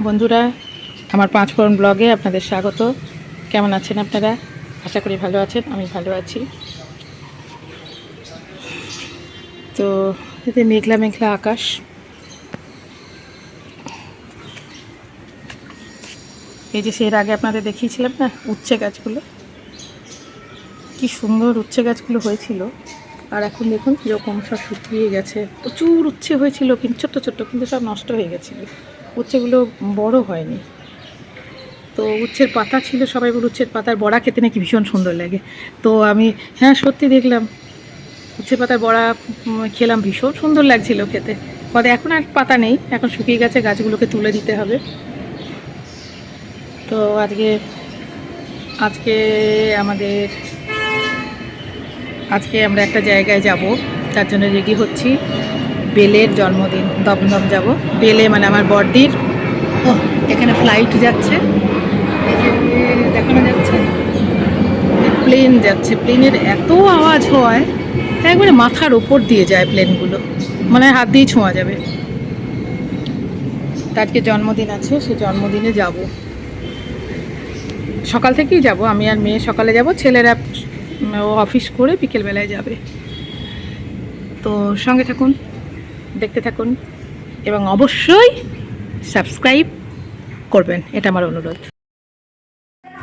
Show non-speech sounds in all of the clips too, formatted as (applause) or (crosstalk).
বন্ধুরা, আমার পাঁচ ফোরন ব্লগে আপনাদের স্বাগত। কেমন আছেন আপনারা? আশা করি ভালো আছেন, আমি ভালো আছি। তো, এতে মেঘলা মেঘলা আকাশ। এই যে সের আগে আপনাদের দেখিয়েছিলাম না, উচ্ছে গাছগুলো? কি সুন্দর উচ্ছে গাছগুলো হয়েছিল। আর এখন দেখুন যেরকম সব শুকিয়ে গেছে। প্রচুর উচ্ছে হয়েছিল, কিন্তু ছোট্ট ছোট্ট, কিন্তু সব নষ্ট হয়ে গেছিল। উচ্ছেগুলো বড় হয়নি। তো উচ্ছের পাতা ছিল, সবাই বলে উচ্ছের পাতার বড়া খেতে নাকি ভীষণ সুন্দর লাগে। তো আমি হ্যাঁ সত্যি দেখলাম। উচ্ছের পাতার বড়া খেলাম ভীষণ সুন্দর লাগছিল খেতে। পরে এখন আর পাতা নেই, এখন শুকিয়ে গেছে, গাছগুলোকে তুলে দিতে হবে। তো আজকে আজকে আমাদের, আজকে আমরা একটা জায়গায় যাব, তার জন্য রেডি হচ্ছি। বেলের জন্মদিন, দমদম যাব। বেলে মানে আমার বড়দির ও এখানে ফ্লাইট যাচ্ছে। দেখানো যাচ্ছে। প্লেন যাচ্ছে। প্লেনের এত আওয়াজ হয়, একবারে মাথার ওপর দিয়ে যায় প্লেনগুলো মানে হাত দিয়ে ছোঁয়া যাবে। তার আজকে জন্মদিন আছে, সে জন্মদিনে যাব। সকাল থেকেই যাব। আমি আর মেয়ে সকালে যাব। ছেলেরা ও অফিস করে বিকেলবেলায় যাবে। তো সঙ্গে থাকুন। দেখতে থাকুন এবং অবশ্যই সাবস্ক্রাইব করবেন, এটা আমার অনুরোধ।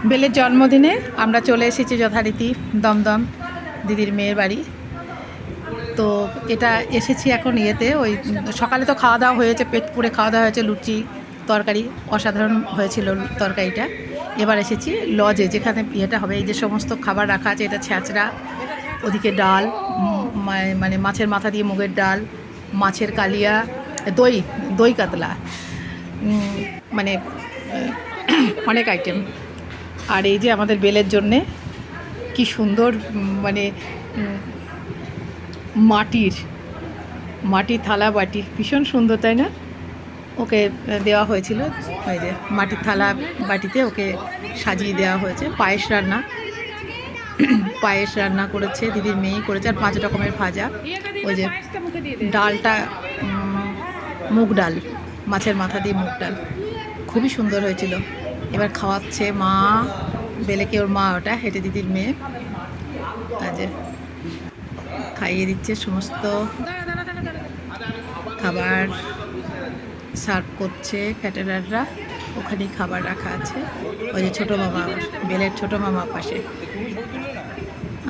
বেলের জন্মদিনে আমরা চলে এসেছি যথারীতি দমদম দিদির মেয়ের বাড়ি। তো এটা এসেছি এখন ইয়েতে, ওই সকালে তো খাওয়া দাওয়া হয়েছে, পেট পুড়ে খাওয়া দাওয়া হয়েছে, লুচি, তরকারি, অসাধারণ হয়েছিল তরকারিটা। এবার এসেছি লজে, যেখানে ইয়েটা হবে, এই যে সমস্ত খাবার রাখা আছে, এটা ছ্যাঁচড়া, ওদিকে ডাল মানে মাছের মাথা দিয়ে মুগের ডাল মাছের কালিয়া, দই দই কাতলা মানে অনেক আইটেম আর এই যে আমাদের বেলের জন্যে কি সুন্দর মানে মাটির মাটির থালা বাটি। ভীষণ সুন্দর, তাই না? ওকে দেওয়া হয়েছিল। ওই যে মাটির থালা বাটিতে ওকে সাজিয়ে দেওয়া হয়েছে। পায়েস রান্না। পায়েস রান্না করেছে, দিদির মেয়ে করেছে, আর পাঁচ রকমের ভাজা। ওই যে ডালটা মুগ ডাল, মাছের মাথা দিয়ে মুগ ডাল। খুবই সুন্দর হয়েছিল। এবার খাওয়াচ্ছে মা, বেলেকে ওর মা ওটা, হেঁটে দিদির মেয়ে। যে খাইয়ে দিচ্ছে সমস্ত খাবার সার্ভ করছে ক্যাটারাররা। ওখানেই খাবার রাখা আছে। ওই যে ছোটো মামা, বেলের ছোটো মামা পাশে।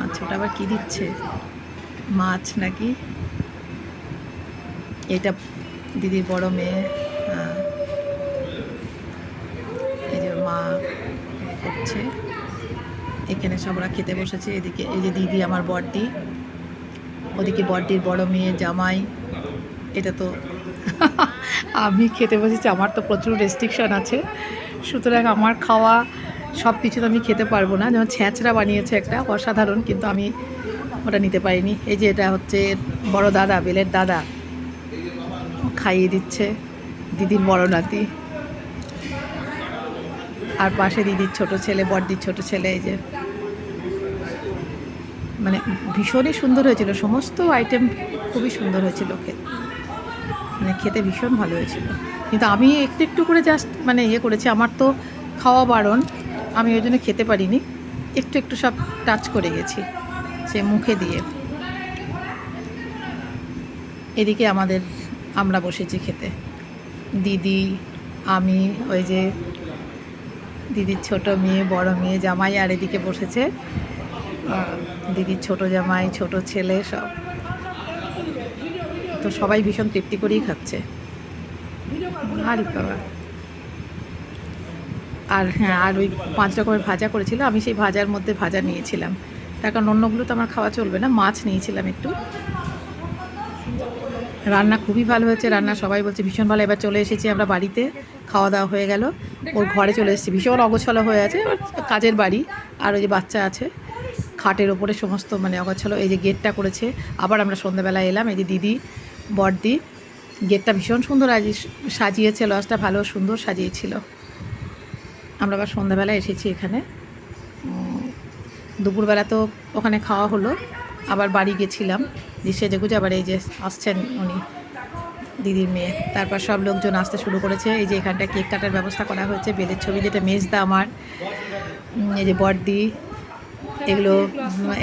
আচ্ছা ওটা আবার কী দিচ্ছে? মাছ নাকি? এটা দিদির বড় মেয়ে। হ্যাঁ। এই যে মা করছে। এখানে সবরা খেতে বসেছে। এদিকে, এই যে দিদি আমার বড়দি। ওদিকে বড়দির বড় মেয়ে জামাই। এটা তো (laughs) আমি খেতে বসেছি। আমার তো প্রচুর রেস্ট্রিকশন আছে। সুতরাং আমার খাওয়া সব কিছু তো আমি খেতে পারব না। যেমন ছ্যাঁচড়া বানিয়েছে একটা, অসাধারণ, কিন্তু আমি ওটা নিতে পারিনি। এই যে এটা হচ্ছে বড় দাদা, বেলের দাদা। খাইয়ে দিচ্ছে দিদির বড় নাতি আর পাশে দিদির ছোট ছেলে, বড়দির ছোট ছেলে, এই যে। মানে ভীষণই সুন্দর হয়েছিল। সমস্ত আইটেম খুবই সুন্দর হয়েছিল খেতে। মানে খেতে ভীষণ ভালো হয়েছিল। কিন্তু আমি একটু একটু করে জাস্ট মানে ইয়ে করেছি। আমার তো খাওয়া বারণ। আমি ওই জন্য খেতে পারিনি। একটু একটু সব টাচ করে গেছি, সে মুখে দিয়ে। এদিকে আমাদের, আমরা বসেছি খেতে। দিদি, আমি, ওই যে দিদির ছোট মেয়ে, বড় মেয়ে, জামাই আর এদিকে বসেছে। দিদির ছোট জামাই, ছোট ছেলে সব। তো সবাই ভীষণ তৃপ্তি করেই খাচ্ছে। আরে বাবা আর হ্যাঁ আর ওই পাঁচ রকমের ভাজা করেছিল, আমি সেই ভাজার মধ্যে ভাজা নিয়েছিলাম। তার কারণ অন্যগুলো তো আমার খাওয়া চলবে না, মাছ নিয়েছিলাম একটু। রান্না খুবই ভালো হয়েছে, রান্না সবাই বলছে ভীষণ ভালো, এবার চলে এসেছি আমরা বাড়িতে, খাওয়া দাওয়া হয়ে গেল, ওর ঘরে চলে এসেছি, ভীষণ অগোছালো হয়ে আছে কাজের বাড়ি, আর ওই যে বাচ্চা আছে, খাটের ওপরে সমস্ত মানে অগোছালো, এই যে গেটটা করেছে, আবার আমরা সন্ধ্যাবেলা এলাম, এই যে দিদি বড়দি গেটটা ভীষণ সুন্দর সাজিয়েছে, লজটা ভালো সুন্দর সাজিয়েছিল। আমরা আবার সন্ধ্যাবেলা এসেছি এখানে। দুপুরবেলা তো ওখানে খাওয়া হলো। আবার বাড়ি গেছিলাম। দিয়ে সেজে গুজে আবার এই যে আসছেন উনি দিদির মেয়ে। তারপর সব লোকজন আসতে শুরু করেছে। এই যে এখানটা কেক কাটার ব্যবস্থা করা হয়েছে। বেলের ছবি যেটা মেজদা আমার এই যে বড়দি এগুলো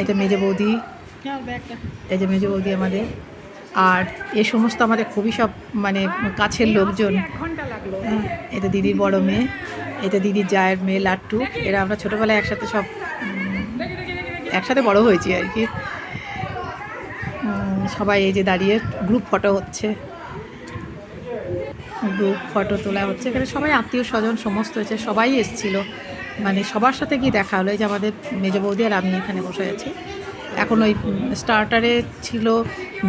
এটা মেজে বৌদি এই যে মেজে বৌদি আমাদের। আর এ সমস্ত আমাদের খুবই সব মানে কাছের লোকজন। হ্যাঁ, এটা দিদির বড় মেয়ে। এটা দিদির জায়ের মেয়ে, লাট্টু। এরা আমরা ছোটোবেলায় একসাথে সব একসাথে বড় হয়েছি আর কি। সবাই এই যে দাঁড়িয়ে গ্রুপ ফটো হচ্ছে। গ্রুপ ফটো তোলা হচ্ছে। এখানে সবাই আত্মীয় স্বজন সমস্ত হয়েছে। সবাই এসছিল। মানে সবার সাথে গিয়ে দেখা হলো। যে আমাদের মেজ বৌদি আর আমি এখানে বসে আছি। এখন ওই স্টার্টারে ছিল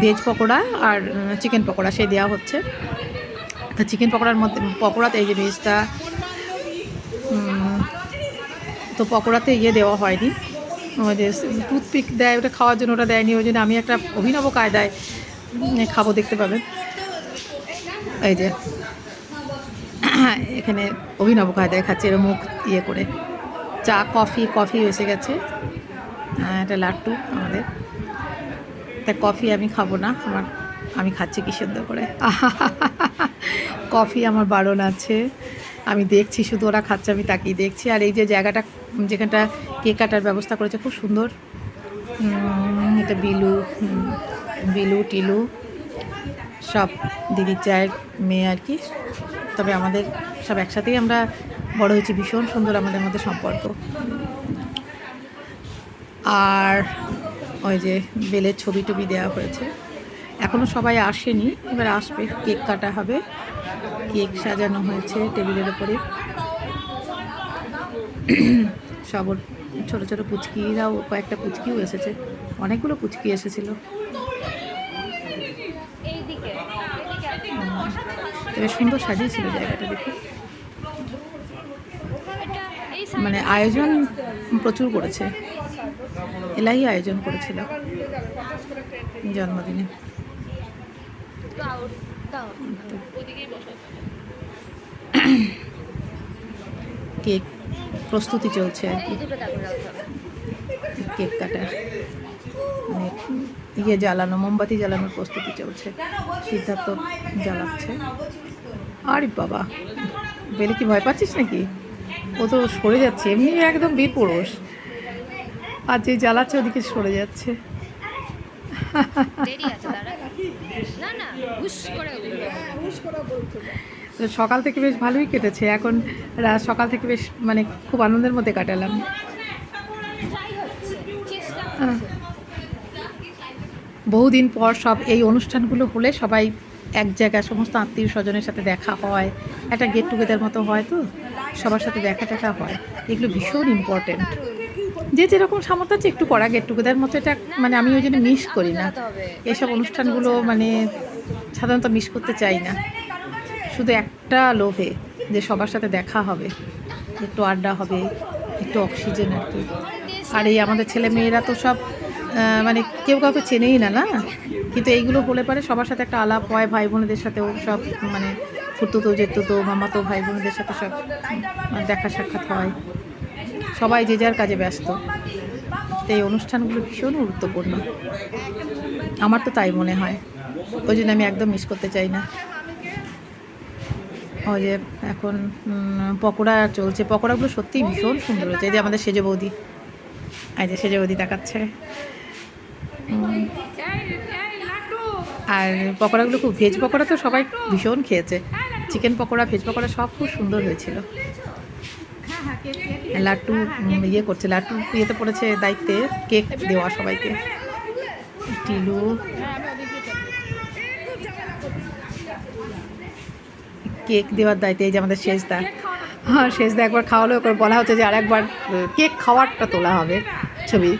ভেজ পকোড়া আর চিকেন পকোড়া। সেই দেওয়া হচ্ছে। তো চিকেন পকোড়ার মধ্যে, পকোড়াতে এই যে ভেজটা তো পকোড়াতে ইয়ে দেওয়া হয়নি। যে টুথপিক দেয়, ওটা খাওয়ার জন্য ওটা দেয়নি, ওই জন্য আমি একটা অভিনব কায়দায় খাব দেখতে পাবেন। এই যে, (coughs) এখানে অভিনব কায়দায় খাচ্ছে, এর মুখ ইয়ে করে। চা, কফি কফি এসে গেছে। এটা লাট্টু আমাদের। তা কফি আমি খাব না, আমার, আমি খাচ্ছি কি সুন্দর করে। (laughs) কফি আমার বারণ আছে। আমি দেখছি, শুধু ওরা খাচ্ছে, আমি তাকিয়ে দেখছি। আর এই যে জায়গাটা, যেখানটা কেক কাটার ব্যবস্থা করেছে, খুব সুন্দর। এটা বিলু বিলু, টিলু, সব দিদির চায়ের মেয়ে আর কি। তবে আমাদের সব একসাথেই আমরা বড় হয়েছি, ভীষণ সুন্দর আমাদের মধ্যে সম্পর্ক। আর ওই যে বেলের ছবি টবি দেওয়া হয়েছে। এখনও সবাই আসেনি, এবার আসবে, কেক কাটা হবে। কেক সাজানো হয়েছে টেবিলের ওপরে সব ছোটো ছোটো পুচকিরাও, কয়েকটা পুচকিও এসেছে। অনেকগুলো পুচকি এসেছিল। তবে সুন্দর সাজিয়েছিল জায়গাটা দেখে। মানে আয়োজন প্রচুর করেছে। এলাই আয়োজন করেছিল। জন্মদিনে। কেক প্রস্তুতি চলছে আর কি। কেক কাটা। মানে ইয়ে জ্বালানো মোমবাতি জ্বালানোর প্রস্তুতি চলছে। সিদ্ধার্থ জ্বালাচ্ছে। আরে বাবা বেলে কি ভয় পাচ্ছিস নাকি? ও তো সরে যাচ্ছে এমনি একদম বীর পুরুষ। আর যে জ্বালাচ্ছে ওদিকে সরে যাচ্ছে। দেরি আছে দাঁড়া। না না হুশ করে উঠবে। তো সকাল থেকে বেশ ভালোই কেটেছে এখন সকাল থেকে বেশ মানে খুব আনন্দের মধ্যে কাটালাম। বহুদিন পর সব এই অনুষ্ঠানগুলো হলে সবাই এক জায়গায় সমস্ত আত্মীয় স্বজনের সাথে দেখা হয় একটা গেট টুগেদার মতো হয় তো সবার সাথে দেখা টাকা হয়। এগুলো ভীষণ ইম্পর্টেন্ট যে যেরকম সামর্থ্য আছে একটু করা গেট টুগেদার মতো এটা মানে আমি ওই জন্য মিস করি না। এইসব অনুষ্ঠানগুলো মানে সাধারণত মিস করতে চাই না। শুধু একটা লোভে যে সবার সাথে দেখা হবে, একটু আড্ডা হবে, একটু অক্সিজেন আর কি। আর এই আমাদের ছেলে মেয়েরা তো সব মানে কেউ কাউকে চেনেই না না? কিন্তু এইগুলো হলে পারে সবার সাথে একটা আলাপ হয় ভাই বোনেদের সাথেও সব মানে ফুতুতো জেতুতো মামাতো ভাই বোনেদের সাথে সব দেখা সাক্ষাৎ হয়। সবাই যে যার কাজে ব্যস্ত। এই অনুষ্ঠানগুলো ভীষণ গুরুত্বপূর্ণ। আমার তো তাই মনে হয়। ওই জন্য আমি একদম মিস করতে চাই না। ওই যে এখন পকোড়া চলছে। পকোড়াগুলো সত্যিই ভীষণ সুন্দর হয়েছে। এই যে আমাদের সেজে বৌদি। এই যে সেজে বৌদি উম, আর পকোড়াগুলো খুব ভেজ পকোড়া তো সবাই ভীষণ খেয়েছে। চিকেন পকোড়া ভেজ পকোড়া সব খুব সুন্দর হয়েছিল। লাট্টু ইয়ে করছে লাট্টু ইয়েতে পড়েছে দায়িত্বে কেক দেওয়া সবাইকে। টিলু। কেক দেওয়ার দায়িত্বে, এই যে আমাদের শেষদা। হ্যাঁ শেষদা একবার খাওয়ালো একবার বলা হচ্ছে যে আরেকবার কেক খাওয়ারটা তোলা হবে ছবি।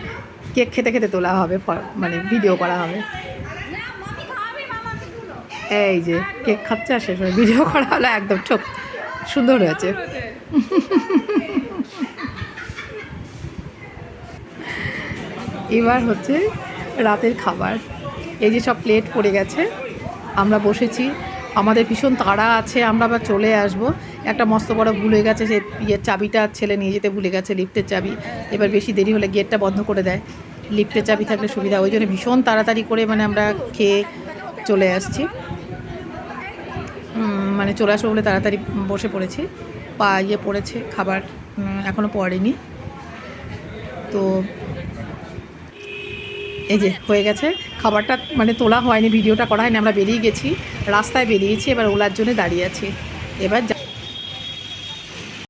কেক খেতে খেতে তোলা হবে মানে ভিডিও করা হবে। এই যে, কেক খাচ্ছে আর শেষ ভিডিও করা হলো, একদম ঠোক সুন্দর হয়েছে। এবার হচ্ছে রাতের খাবার। এই যে সব প্লেট পড়ে গেছে আমরা বসেছি। আমাদের ভীষণ তাড়া আছে আমরা আবার চলে আসব। একটা মস্ত বড় ভুলে গেছে সে ইয়ের চাবিটা ছেলে নিয়ে যেতে ভুলে গেছে লিফটের চাবি। এবার বেশি দেরি হলে গেটটা বন্ধ করে দেয়। লিফটের চাবি থাকলে সুবিধা ওই জন্য ভীষণ তাড়াতাড়ি করে মানে আমরা খেয়ে চলে আসছি। মানে চলে আসব বলে তাড়াতাড়ি বসে পড়েছি, পা ইয়ে পড়েছে, খাবার এখনও এখনও পড়েনি। তো এই যে হয়ে গেছে, খাবারটা মানে তোলা হয়নি, ভিডিওটা করা হয়নি, আমরা বেরিয়ে গেছি, রাস্তায় বেরিয়েছি, এবার ওলার জন্য দাঁড়িয়ে আছি। এবার